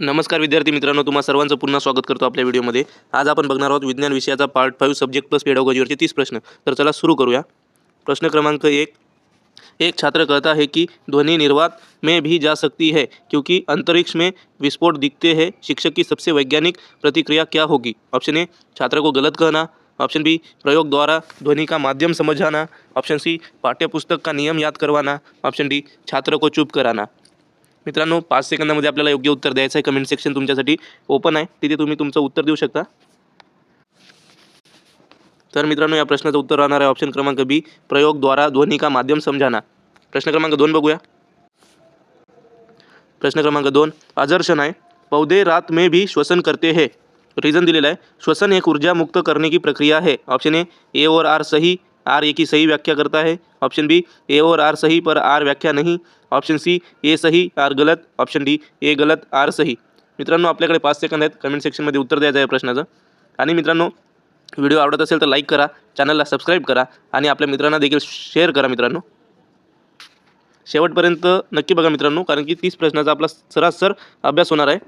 नमस्कार विद्यार्थी मित्रांनो, तुम्हा सर्वांचं पुन्हा स्वागत करतो आपल्या व्हिडिओमध्ये. आज आपण बघणार आहोत विज्ञान विषयाचा पार्ट फाईव्ह सब्जेक्ट प्लस पेडागोजीवरचे तीस प्रश्न. तर चला सुरू करूया. प्रश्न क्रमांक एक. एक छात्र कहता है कि ध्वनि निर्वात में भी जा सकती है, क्योंकि अंतरिक्ष में विस्फोट दिखते हैं। शिक्षक की सबसे वैज्ञानिक प्रतिक्रिया क्या होगी? ऑप्शन ए छात्र को गलत कहना। ऑप्शन बी प्रयोग द्वारा ध्वनि का माध्यम समझाना। ऑप्शन सी पाठ्यपुस्तक का नियम याद करवाना। ऑप्शन डी छात्र को चूप कराना। मित्रांनो पाच सेकंदामध्ये आपल्याला योग्य उत्तर द्यायचं आहे. कमेंट सेक्शन तुमच्यासाठी ओपन आहे. तिथे तुम्ही तुमचं उत्तर देऊ शकता. तर मित्रांनो या प्रश्नाचं उत्तर राहणार आहे ऑप्शन क्रमांक बी प्रयोगद्वारा ध्वनी का माध्यम समजाना. प्रश्न क्रमांक दोन बघूया. प्रश्न क्रमांक दोन आदर्शन आहे. पौधे रात में भी श्वसन करते हे. रीजन दिलेला आहे. श्वसन एक ऊर्जा मुक्त करने की प्रक्रिया है ऑप्शन ए ए और आर सही. आर ए की सही व्याख्या करता है। ऑप्शन बी ए और आर सही पर आर व्याख्या नहीं। ऑप्शन सी ए सही आर गलत। ऑप्शन डी ए गलत आर सही। मित्रांनो आपल्याकडे पाच सेकंद आहेत. कमेंट सेक्शनमध्ये उत्तर द्यायचं आहे प्रश्नाचं. आणि मित्रांनो व्हिडिओ आवडत असेल तर लाईक करा. चॅनलला सबस्क्राईब करा. आणि आपल्या मित्रांना देखील शेअर करा मित्रांनो. शेवटपर्यंत नक्की बघा मित्रांनो कारण की तीस प्रश्नाचा आपला सरासर अभ्यास होणार आहे.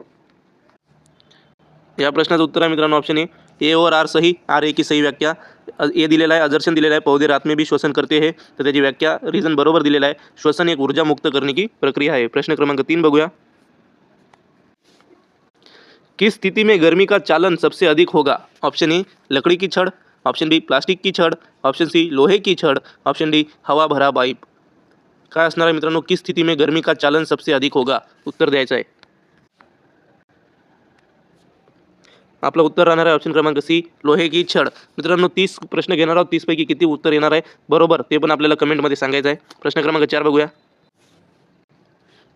या प्रश्नाचं उत्तर आहे मित्रांनो ऑप्शन ए. ए और आर सही आर ए की सही व्याख्या. ए दिलेला आहे अदर्शन दिलेला आहे पौधे रात में भी श्वसन करते हैं त्याची व्याख्या रिझन बरोबर दिलेला आहे श्वसन एक ऊर्जा मुक्त करने की प्रक्रिया आहे प्रश्न क्रमांक तीन बघूया. किस स्थिति में गर्मी का चालन सबसे अधिक होगा? ऑप्शन ए, लकड़ी की छड़. ऑप्शन बी, प्लास्टिक की छड़. ऑप्शन सी, लोहे की छड़. ऑप्शन डी, हवा भरा असणार आहे मित्रांनो, किस स्थिती में गर्मी का चालन सबसे अधिक होगा? उत्तर द्यायचं आहे. आपलं उत्तर राहणार आहे ऑप्शन क्रमांक सी लोहे की छड. मित्रांनो तीस प्रश्न घेणार आहोत. तीसपैकी किती उत्तर येणार आहे? बरोबर ते पण आपल्याला कमेंटमध्ये सांगायचं आहे. प्रश्न क्रमांक चार बघूया.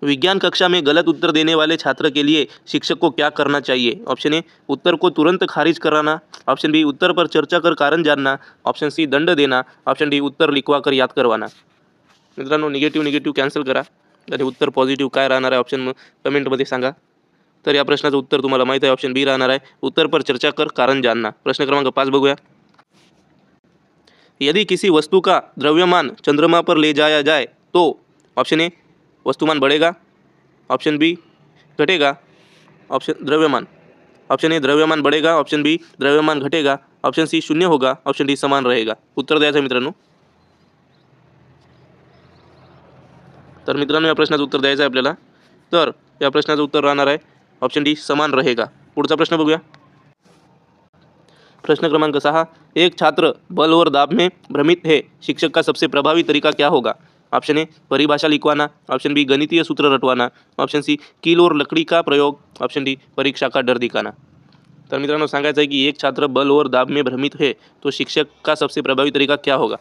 विज्ञान कक्षा में गलत उत्तर देने वाले छात्र के लिए शिक्षक को क्या करना चाहिए? ऑप्शन ए उत्तर को तुरंत खारिज कराना. ऑप्शन बी उत्तर पर चर्चा कर कारण जानना. ऑप्शन सी दंड देना. ऑप्शन डी उत्तर लिखवा कर याद करवाना. मित्रांनो निगेटिव्ह निगेटिव्ह कॅन्सल करा. आणि उत्तर पॉझिटिव्ह काय राहणार आहे ऑप्शन कमेंटमध्ये सांगा. तर या प्रश्नाचं उत्तर तुम्हाला माहीत आहे ऑप्शन बी राहणार आहे. उत्तर पर चर्चा कर, कारण जानना प्रश्न क्रमांक पाच बघूया. यदि किसी वस्तु का द्रव्यमान चंद्रमा पर ले जाया जाए तो ऑप्शन ए वस्तुमान बढ़ेगा. ऑप्शन बी घटेगा. ऑप्शन द्रव्यमान. ऑप्शन ए द्रव्यमान बढ़ेगा. ऑप्शन बी द्रव्यमान घटेगा. ऑप्शन सी शून्य होगा. ऑप्शन डी समान रहेगा. उत्तर द्यायचं मित्रांनो. तर मित्रांनो, या प्रश्नाचं उत्तर द्यायचं आहे आपल्याला. तर या प्रश्नाचं उत्तर राहणार आहे. ऑप्शन डी, समान रहेगा। पुढचा प्रश्न बघूया. प्रश्न क्रमांक सहा, एक छात्र बल और दाब में भ्रमित है, शिक्षक का सबसे प्रभावी तरीका क्या होगा? ऑप्शन ए, परिभाषा लिखवाना, ऑप्शन बी, गणितीय सूत्र रटवाना, ऑप्शन सी, कील और लकड़ी का प्रयोग, ऑप्शन डी, परीक्षा का डर दिखाना। तर मित्रांनो, सांगायचं आहे की एक छात्र बल और दाब में भ्रमित है तो शिक्षक का सबसे प्रभावी तरीका क्या होगा?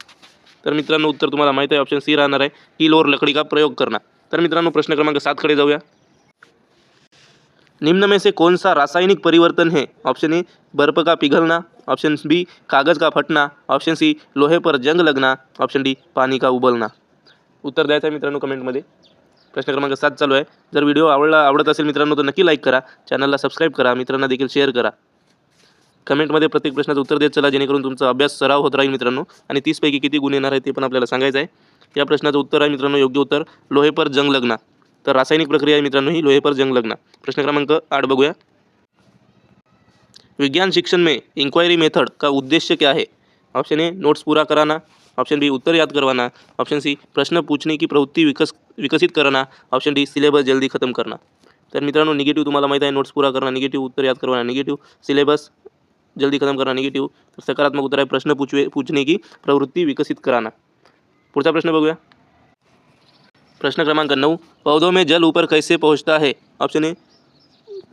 तर मित्रांनो, उत्तर तुम्हाला माहीत आहे, ऑप्शन सी राहणार आहे, कील और लकड़ी का प्रयोग करना. तर मित्रांनो, प्रश्न क्रमांक सात सातकडे जाऊया. निम्न में से कौन सा रासायनिक परिवर्तन है? ऑप्शन ए बर्फ का पिघलना। ऑप्शन बी कागज़ का फटना। ऑप्शन सी लोहे पर जंग लगना। ऑप्शन डी पानी का उबलना। उत्तर द्यायचं आहे मित्रांनो कमेंटमध्ये प्रश्न क्रमांक सात चालू आहे. जर व्हिडिओ आवडला आवडत असेल मित्रांनो तर नक्की लाईक करा. चॅनलला सबस्क्राईब करा. मित्रांना देखील शेअर करा. कमेंटमध्ये प्रत्येक प्रश्नाचं उत्तर देत चला जेणेकरून तुमचा अभ्यास सराव होत राहील मित्रांनो. आणि तीसपैकी किती गुण येणार आहे ते पण आपल्याला सांगायचं आहे. या प्रश्नाचं उत्तर आहे मित्रांनो योग्य उत्तर लोहे पर जंग लग्ना. तर रासायनिक प्रक्रिया आहे मित्रांनो, ही लोहे पर जंग लगना. प्रश्न क्रमांक आठ बघूया. विज्ञान शिक्षण में इंक्वायरी मेथड का उद्देश्य क्या है? ऑप्शन ए नोट्स पूरा कराना. ऑप्शन बी उत्तर याद करवाना. ऑप्शन सी प्रश्न पूछने की प्रवृत्ति विकस, विकसित करना. ऑप्शन डी सिलेबस जल्दी खत्म करना. तर मित्रांनो निगेटिव्ह तुम्हाला माहीत आहे नोट्स पूरा करना. निगेटिव्ह उत्तर याद करवाना. निगेटिव्ह सिलेबस जल्दी खत्म करना. निगेटिव्ह तर सकारात्मक उत्तर आहे, प्रश्न पूछवे, पूछने की प्रवृत्ति विकसित कराना. पुढचा प्रश्न बघूया. प्रश्न क्रमांक नौ, पौधों में जल ऊपर कैसे पहुँचता है? ऑप्शन ए,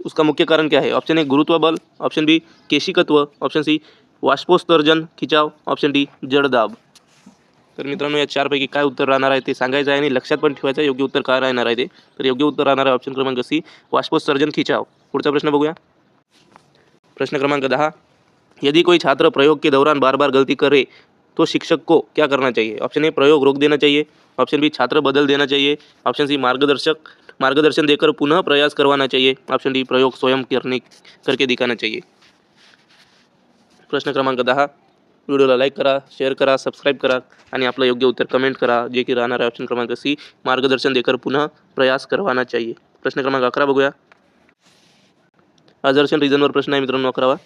उसका मुख्य कारण क्या है? ऑप्शन ए, गुरुत्व बल, ऑप्शन बी, केशिकत्व, ऑप्शन सी, वाष्पोत्सर्जन, खिचाव, ऑप्शन डी, जड दाब। तर मित्रांनो, या चारपैकी काय उत्तर राहणार आहे ते सांगायचं आहे आणि लक्षात योग्य उत्तर काय राहणार आहे ते. योग्य उत्तर राहणार आहे ऑप्शन क्रमांक सी, वाष्पोत्सर्जन, खिचाव. पुढचा प्रश्न बघूया. प्रश्न क्रमांक दहा, यदि कोई छात्र प्रयोग के दौरान बार बार गलती करे तो शिक्षक को क्या करना चाहिए? ऑप्शन ए, प्रयोग रोक देना चाहिए. ऑप्शन बी छात्र बदल देना चाहिए। ऑप्शन सी मार्गदर्शक, मार्गदर्शन देकर पुनः प्रयास करवाना चाहिए। ऑप्शन डी प्रयोग स्वयं करने, करके दिखाना चाहिए। प्रश्न क्रमांक दहा। व्हिडिओला लाईक करा शेअर करा सबस्क्राईब करा आणि आपलं योग्य उत्तर कमेंट करा, जे की राहणार आहे ऑप्शन क्रमांक सी मार्गदर्शन देकर पुनः प्रयास करवाना चाहिए। प्रश्न क्रमांक अकरा बघूया. अजर्शन रिझनवर प्रश्न आहे मित्रांनो अकरावा.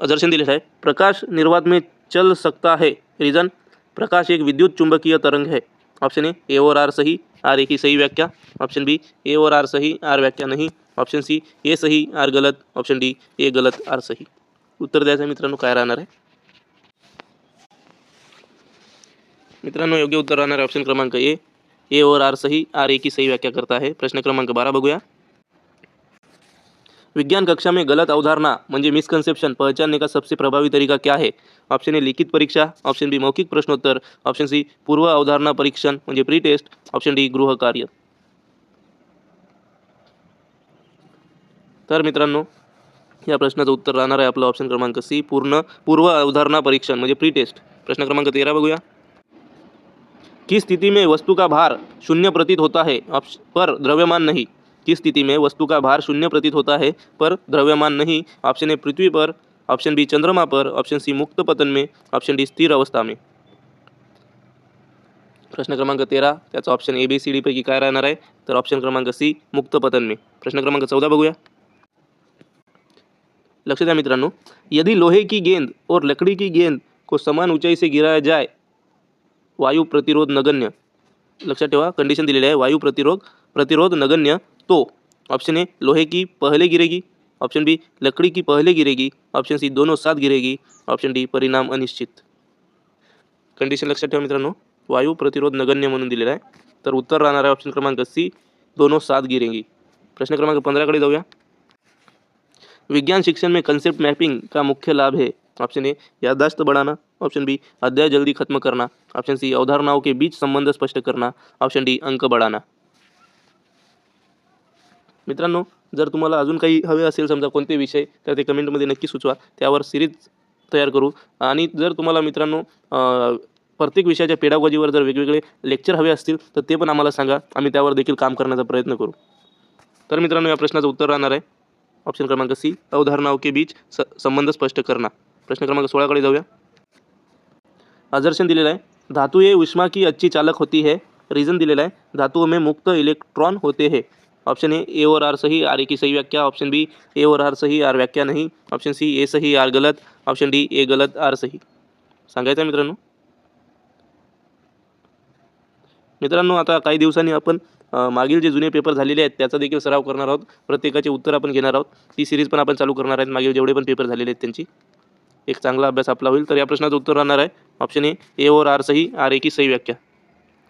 अजर्शन दिलेला आहे. प्रकाश निर्वात में चल सकता है. रीजन प्रकाश एक विद्युत चुंबकीय तरंग है। ऑप्शन ए ए और आर सही, आर ए की सही व्याख्या। ऑप्शन बी, ए और आर सही, आर व्याख्या नहीं। ऑप्शन सी, ए सही, आर गलत। ऑप्शन डी, ए गलत, आर सही। उत्तर द्यायचं मित्रांनो काय राहणार आहे? मित्रांनो, योग्य उत्तर राहणार आहे ऑप्शन क्रमांक ए। ए और आर सही, आर ए की सही व्याख्या करता है प्रश्न क्रमांक बारा बघूया. विज्ञान कक्षा में गलत अवधारणा म्हणजे मिसकंसेप्शन पहचानने का सबसे प्रभावी तरीका क्या है? ऑप्शन ए लिखित परीक्षा. ऑप्शन बी मौखिक प्रश्नोत्तर. ऑप्शन सी पूर्व अवधारणा परीक्षण म्हणजे प्री टेस्ट ऑप्शन डी गृह कार्य. तर मित्रांनो या प्रश्नाचं उत्तर राहणार आहे आपलं ऑप्शन क्रमांक सी पूर्ण पूर्व अवधारणा परीक्षण म्हणजे प्री टेस्ट प्रश्न क्रमांक तेरा बघूया. किस स्थिति में वस्तु का भार शून्य प्रतीत होता है? ऑप्श- पर द्रव्यमान नहीं. किस स्थिति में वस्तु का भार शून्य प्रतीत होता है, पर द्रव्यमान नहीं। ऑप्शन ए, पृथ्वी पर। ऑप्शन बी, चंद्रमा पर। ऑप्शन सी, मुक्त पतन में। ऑप्शन डी, स्थिर अवस्था में। प्रश्न क्रमांक तेरा त्याचा option A, B, C, D पैकी काय राहणार आहे? तर ऑप्शन क्रमांक सी, मुक्त पतन में। प्रश्न क्रमांक चौदा बघूया. लक्ष द्या मित्रांनो, यदि लोहे की गेंद और लकड़ी की गेंद को समान ऊंचाई से गिराया जाए, वायु प्रतिरोध नगण्य। लक्षात ठेवा कंडिशन दिलेली आहे, वायु प्रतिरोध प्रतिरोध नगण्य तो ऑप्शन ए लोहे की पहले गिरेगी। ऑप्शन बी लकड़ी की पहले गिरेगी। ऑप्शन सी दोनों साथ गिरेगी। ऑप्शन डी परिणाम अनिश्चित। कंडिशन लक्षात ठेवा मित्रांनो, वायू प्रतिरोध नगण्य म्हणून दिलेला आहे. तर उत्तर राहणार आहे ऑप्शन क्रमांक सी दोनों साथ गिरेंगी. प्रश्न क्रमांक पंधराकडे जाऊया. विज्ञान शिक्षण में कंसेप्ट मैपिंग का मुख्य लाभ है. ऑप्शन ए याददाश्त बढ़ाना. ऑप्शन बी अध्याय जल्दी खत्म करना. ऑप्शन सी अवधारणाओं के बीच संबंध स्पष्ट करना. ऑप्शन डी अंक बढ़ाना. मित्रांनो जर तुम्हाला अजून काही हवे असेल समजा कोणते विषय तर ते कमेंटमध्ये नक्की सुचवा. त्यावर सिरीज तयार करू. आणि जर तुम्हाला मित्रांनो प्रत्येक विषयाच्या पेडागॉजीवर जर वेगवेगळे लेक्चर हवे असतील तर ते पण आम्हाला सांगा. आम्ही त्यावर देखील काम करण्याचा प्रयत्न करू. तर मित्रांनो या प्रश्नाचं उत्तर राहणार आहे. ऑप्शन क्रमांक सी अवधारणा ओके बीच स संबंध स्पष्ट करणार प्रश्न क्रमांक सोळाकडे जाऊया. आदर्शन दिलेलं आहे. धातु ये उष्मा की अच्छी चालक होती है. रीजन दिलेला आहे. धातुओं में मुक्त इलेक्ट्रॉन होते हे. ऑप्शन ए ए और आर सही आर ए की सही व्याख्या ऑप्शन बी ए और आर सही आर व्याख्या नहीं ऑप्शन सी ए सही आर गलत ऑप्शन डी ए गलत आर सही. सांगायचं आहे मित्रांनो? मित्रांनो आता काही दिवसांनी आपण मागील जे जुने पेपर झालेले आहेत त्याचा देखील सराव करणार आहोत. प्रत्येकाचे उत्तर आपण घेणार आहोत. ती सिरीज पण आपण चालू करणार आहेत. मागील जेवढे पण पेपर झालेले आहेत त्यांची. एक चांगला अभ्यास आपला होईल. तर या प्रश्नाचं उत्तर राहणार आहे. ऑप्शन ए ए और आर सही आर ए की सही व्याख्या.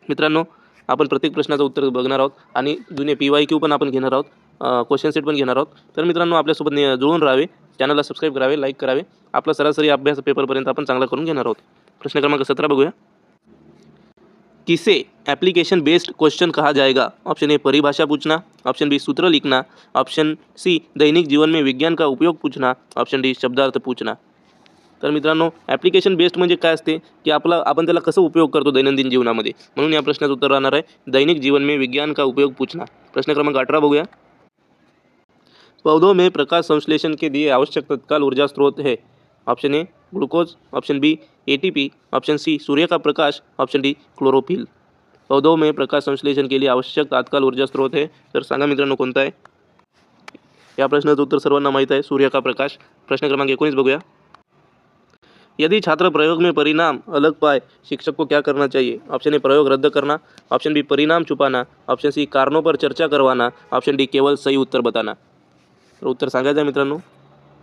मित्रांनो आपण प्रत्येक प्रश्नाचं उत्तर बघणार आहोत आणि जुने पी वाय क्यू पण आपण घेणार आहोत क्वेश्चन सेट पण घेणार आहोत. तर मित्रांनो आपल्यासोबत जुळून राहावे चॅनलला सबस्क्राईब करावे लाईक करावे. आपला सरासरी अभ्यास पेपरपर्यंत आपण चांगला करून घेणार आहोत. प्रश्न क्रमांक सतरा बघूया. किसे एप्लीकेशन बेस्ड क्वेश्चन कहा जाएगा ऑप्शन ए परिभाषा पूछना. ऑप्शन बी सूत्र लिखना. ऑप्शन सी दैनिक जीवन में विज्ञान का उपयोग पूछना. ऑप्शन डी शब्दार्थ पूछना. तर मित्रांनो ॲप्लिकेशन बेस्ड म्हणजे काय असते? की आपला उपयोग करतो दैनंदिन जीवनामध्ये? म्हणून या उत्तर राहणार आहे, दैनिक जीवन में विज्ञान का उपयोग पूछना. प्रश्न क्रमांक अठरा बघूया. पौधों में प्रकाश संश्लेषण के लिए आवश्यक तत्काल ऊर्जा स्रोत है. Option A glucose option B ATP option C सूर्य का प्रकाश. ऑप्शन डी क्लोरोफिल पौधों में प्रकाश संश्लेषण के लिए आवश्यक तात्काल ऊर्जा स्रोत है. तर सांगा मित्रांनो, कोणता आहे? या प्रश्नाचं उत्तर सर्वांना माहीत आहे, सूर्य का प्रकाश. प्रश्न क्रमांक एकोणीस बघूया. यदि छात्र प्रयोग में परिणाम अलग पाए शिक्षक को क्या करना चाहिए? ऑप्शन ए प्रयोग रद्द करना। ऑप्शन बी परिणाम छुपाना। ऑप्शन सी कारणों पर चर्चा करवाना। ऑप्शन डी केवल सही उत्तर बताना। तर उत्तर सांगायचं आहे मित्रांनो?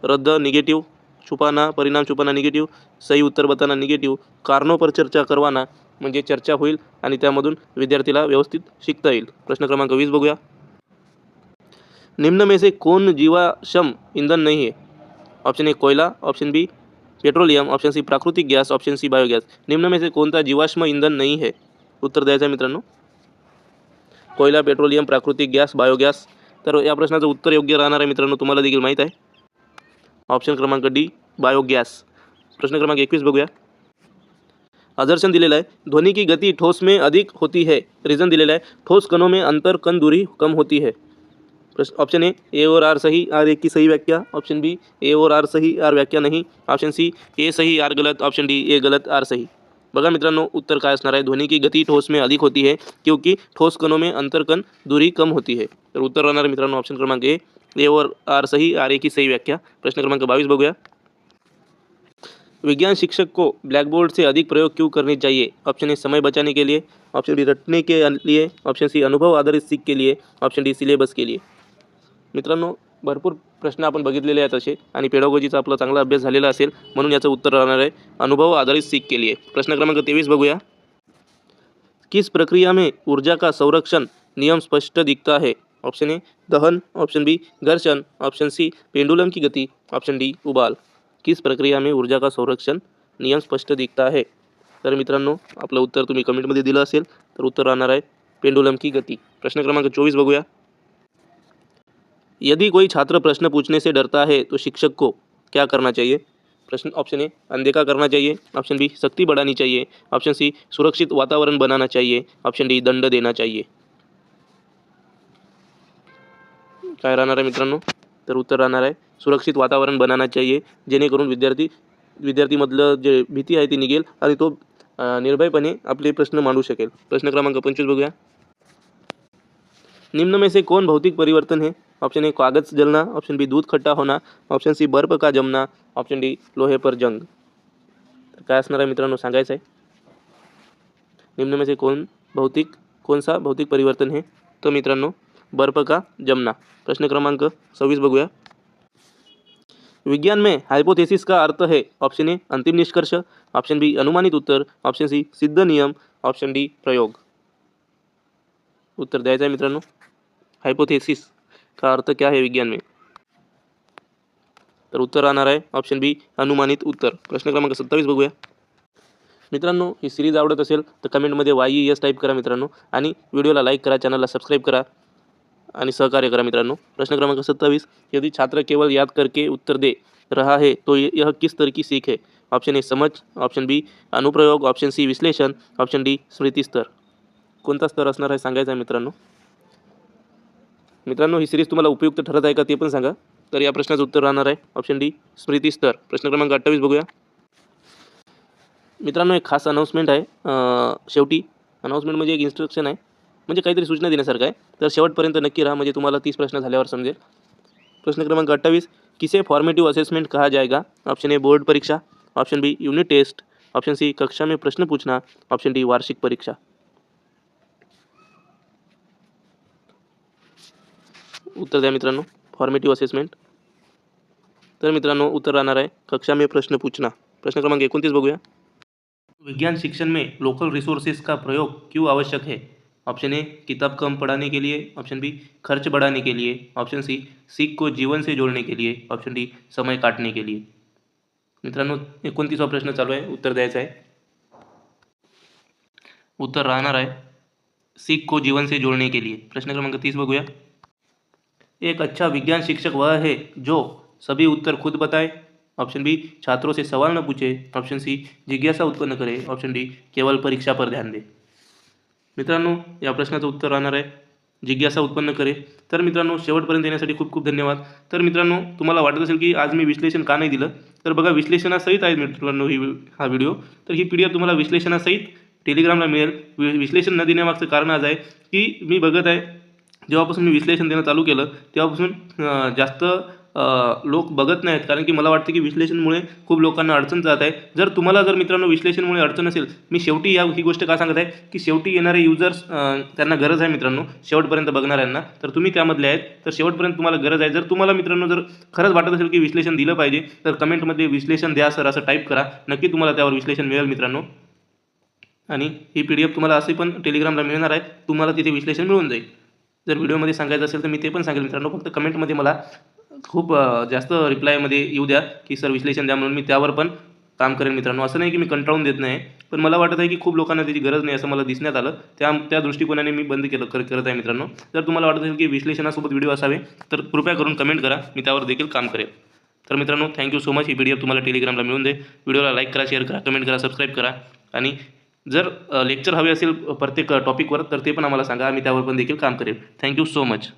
रद्द निगेटिव्ह छुपाना परिणाम छुपाना निगेटिव्ह. सही उत्तर बताना निगेटिव्ह. कारणों पर चर्चा करवाना म्हणजे चर्चा होईल आणि त्यामधून विद्यार्थीला व्यवस्थित शिकता येईल. प्रश्न क्रमांक वीस बघूया. निम्न में से कौन जीवाश्म ईंधन नहीं है? ऑप्शन ए कोयला. Option B petroleum option C प्राकृतिक गॅस ऑप्शन सी बायोगॅस. निम्न में से कोणता जीवाश्म इंधन नाही है? उत्तर द्यायचं आहे कोयला, पेट्रोलियम, प्राकृतिक गॅस, बायोगॅस. तर या प्रश्नाचं उत्तर योग्य राहणार आहे मित्रांनो. तुम्हाला देखील माहीत आहे. ऑप्शन क्रमांक डी बायोगॅस. प्रश्न क्रमांक एकवीस बघूया. आदर्शन दिलेला आहे ध्वनि की गति ठोस में अधिक होती है. रीजन दिलेला आहे, ठोस कणों में अंतर, कण दूरी कम होती है. प्रश्न ऑप्शन ए ए और आर सही आर एक की सही व्याख्या। ऑप्शन बी ए और आर सही आर व्याख्या नहीं। ऑप्शन सी ए सही आर गलत। ऑप्शन डी ए गलत आर सही। बघा मित्रांनो, उत्तर काय असणार आहे? ध्वनि की गति ठोस में अधिक होती है, क्योंकि ठोस कणों में अंतरकण दूरी कम होती है। तर उत्तर राहणार आहे मित्रांनो ऑप्शन क्रमांक ए ए और आर सही आर ए की सही व्याख्या। प्रश्न क्रमांक बावीस बघूया. विज्ञान शिक्षक को ब्लैक बोर्ड से अधिक प्रयोग क्यों करनी चाहिए? ऑप्शन ए समय बचाने के लिए। ऑप्शन बी रटने के लिए। ऑप्शन सी अनुभव आधारित सीख के लिए। ऑप्शन डी सिलेबस के लिए। मित्रांनो भरपूर प्रश्न आपण बघितलेले आहेत असे आणि पेडॉगॉजीचा आपला चांगला अभ्यास झालेला असेल म्हणून याचं उत्तर राहणार आहे. अनुभव आधारित सीख केली आहे. प्रश्न क्रमांक तेवीस बघूया. किस प्रक्रिया में ऊर्जा का संरक्षण नियम स्पष्ट दिखता है? ऑप्शन ए दहन. ऑप्शन बी घर्षण. ऑप्शन सी पेंडुलम की गति. ऑप्शन डी उबाल. किस प्रक्रिया में ऊर्जा का संरक्षण नियम स्पष्ट दिखता है? तर मित्रांनो आपलं उत्तर तुम्ही कमेंटमध्ये दिलं असेल तर उत्तर राहणार आहे पेंडुलम की गती. प्रश्न क्रमांक चोवीस बघूया. यदि कोई छात्र प्रश्न पूछने से डरता है तो शिक्षक को क्या करना चाहिए? प्रश्न ऑप्शन ए अनदेखा करना चाहिए। ऑप्शन बी सख्ती बढ़ानी चाहिए। ऑप्शन सी सुरक्षित वातावरण बनाना चाहिए। ऑप्शन डी दंड देना चाहिए। काय राहणार आहे मित्रांनो? तर उत्तर राहणार आहे, सुरक्षित वातावरण बनाना चाहिए, जेणेकरून विद्यार्थी, विद्यार्थीमधलं जे भीती आहे ती निघेल आणि तो निर्भयपणे आपले प्रश्न मांडू शकेल. प्रश्न क्रमांक पंचवीस बघूया. निम्न में से कौन भौतिक परिवर्तन है? ऑप्शन ए कागज़ जलना, ऑप्शन बी दूध खट्टा होना, ऑप्शन सी बर्फ़ का जमना, ऑप्शन डी लोहे पर जंग. तर काय असणार आहे मित्रांनो? सांगायचं आहे. निम्न में से कौन भौतिक कौन सा भौतिक परिवर्तन है? तो मित्रांनो, बर्फ़ का जमना. प्रश्न क्रमांक सव्वीस बघूया. विज्ञान में हाइपोथेसिस का अर्थ है? ऑप्शन ए अंतिम निष्कर्ष, ऑप्शन बी अनुमानित उत्तर, ऑप्शन सी सिद्ध नियम, ऑप्शन डी प्रयोग. उत्तर द्यायचं आहे मित्रांनो. हाइपोथेसिस का अर्थ क्या है विज्ञान में? तर उत्तर राहणार आहे ऑप्शन बी अनुमानित उत्तर. प्रश्न क्रमांक सत्तावीस बघूया. मित्रांनो ही सिरीज आवडत असेल तर कमेंटमध्ये वाई यस टाईप करा मित्रांनो आणि व्हिडिओला लाईक करा चॅनलला सबस्क्राईब करा आणि सहकार्य करा मित्रांनो. प्रश्न क्रमांक सत्तावीस यदि छात्र केवल याद करके उत्तर दे रहा है तो यह किस तरह की सीख है? ऑप्शन ए समझ. ऑप्शन बी अनुप्रयोग. ऑप्शन सी विश्लेषण. ऑप्शन डी स्मृती स्तर कोणता स्तर असणार आहे सांगायचं आहे मित्रांनो? मित्रांनो ही सिरीज तुम्हाला उपयुक्त ठरत आहे का ते पण सांगा. तर या प्रश्नाचं उत्तर राहणार आहे. ऑप्शन डी स्मृती स्तर. प्रश्न क्रमांक अठ्ठावीस बघूया. मित्रांनो एक खास अनाऊन्समेंट आहे. शेवटी अनाऊन्समेंट म्हणजे एक इन्स्ट्रक्शन आहे. म्हणजे काहीतरी सूचना देण्यासारखं आहे. तर शेवटपर्यंत नक्की राहा. म्हणजे तुम्हाला तीस प्रश्न झाल्यावर समजेल. प्रश्न क्रमांक अठ्ठावीस किसे फॉर्मेटिव्ह असेसमेंट कहा जाएगा ऑप्शन ए बोर्ड परीक्षा. Option B unit test option C कक्षा में प्रश्न पूछना. ऑप्शन डी वार्षिक परीक्षा. उत्तर द्या मित्रांनो. फॉर्मेटिव्ह असेसमेंट तर मित्रांनो, उत्तर राहणार आहे. कक्षा में, प्रश्न पूछना. प्रश्न क्रमांक एकोणतीस बघूया. विज्ञान शिक्षण में लोकल रिसोर्सेज का प्रयोग क्यों आवश्यक है? ऑप्शन ए किताब कम पढ़ाने के लिए. ऑप्शन बी खर्च बढ़ाने के लिए. ऑप्शन सी सीख को जीवन से जोड़ने के लिए. ऑप्शन डी समय काटने के लिए. मित्रांनो, एकोणतीसवा प्रश्न चालू आहे. उत्तर द्यायचं आहे. उत्तर राहणार आहे. सीख को जीवन से जोड़ने के लिए. प्रश्न क्रमांक तीस बघूया. एक अच्छा विज्ञान शिक्षक वह है जो सभी उत्तर खुद बताए। ऑप्शन बी छात्रों से सवाल न पूछे। ऑप्शन सी जिज्ञासा उत्पन्न करे। ऑप्शन डी केवल परीक्षा पर ध्यान दे। मित्रांनो या प्रश्नाचं उत्तर राहणार आहे. जिज्ञासा उत्पन्न करे। तर मित्रांनो शेवटपर्यंत येण्यासाठी खूप खूप धन्यवाद. तर मित्रांनो तुम्हाला वाटत असेल की आज मी विश्लेषण का नाही दिलं? तर बघा विश्लेषणासहित आहे मित्रांनो ही हा व्हिडिओ. तर ही पी डी एफ तुम्हाला विश्लेषणासहित टेलिग्रामला मिळेल. वि विश्लेषण न देण्यामागचं कारण आज आहे की मी बघत आहे जेव्हापासून मी विश्लेषण देणं चालू केलं तेव्हापासून जास्त लोक बघत नाहीत. कारण की मला वाटतं की विश्लेषणमुळे खूप लोकांना अडचण जात आहे. जर तुम्हाला जर मित्रांनो विश्लेषणमुळे अडचण असेल मी शेवटी या ही गोष्ट का सांगत आहे? की शेवटी येणारे युजर्स त्यांना गरज आहे मित्रांनो शेवटपर्यंत बघणाऱ्यांना. तर तुम्ही त्यामधले आहेत. तर शेवटपर्यंत तुम्हाला गरज आहे. जर तुम्हाला मित्रांनो जर खरंच वाटत असेल की विश्लेषण दिलं पाहिजे तर कमेंटमध्ये विश्लेषण द्या सर असं टाईप करा. नक्की तुम्हाला त्यावर विश्लेषण मिळेल मित्रांनो. आणि ही पी डी एफ तुम्हाला असे पण टेलिग्रामला मिळणार आहे. तुम्हाला तिथे विश्लेषण मिळून जाईल. जर व्हिडिओमध्ये सांगायचं असेल तर मी ते पण सांगेल मित्रांनो. फक्त कमेंटमध्ये मला खूप जास्त रिप्लायमध्ये येऊ द्या की सर विश्लेषण द्या म्हणून मी त्यावर पण काम करेन मित्रांनो. असं नाही की मी कंटाळून देत नाही पण मला वाटत आहे की खूप लोकांना त्याची गरज नाही असं मला दिसण्यात आलं. त्या त्या दृष्टिकोनाने मी बंद केलं कर करत आहे मित्रांनो. जर तुम्हाला वाटत असेल की विश्लेषणासोबत व्हिडिओ असावे तर कृपया करून कमेंट करा. मी त्यावर देखील काम करेल तर मित्रांनो थँक्यू सो मच ही पी डी एफ तुम्हाला टेलिग्रामला मिळून दे. व्हिडिओला लाईक करा शेअर करा कमेंट करा सबस्क्राईब करा. आणि जर लेक्चर हवे असेल प्रत्येक टॉपिकवर तर ते पण आम्हाला सांगा. आम्ही त्यावर पण देखील काम करेल. Thank you so much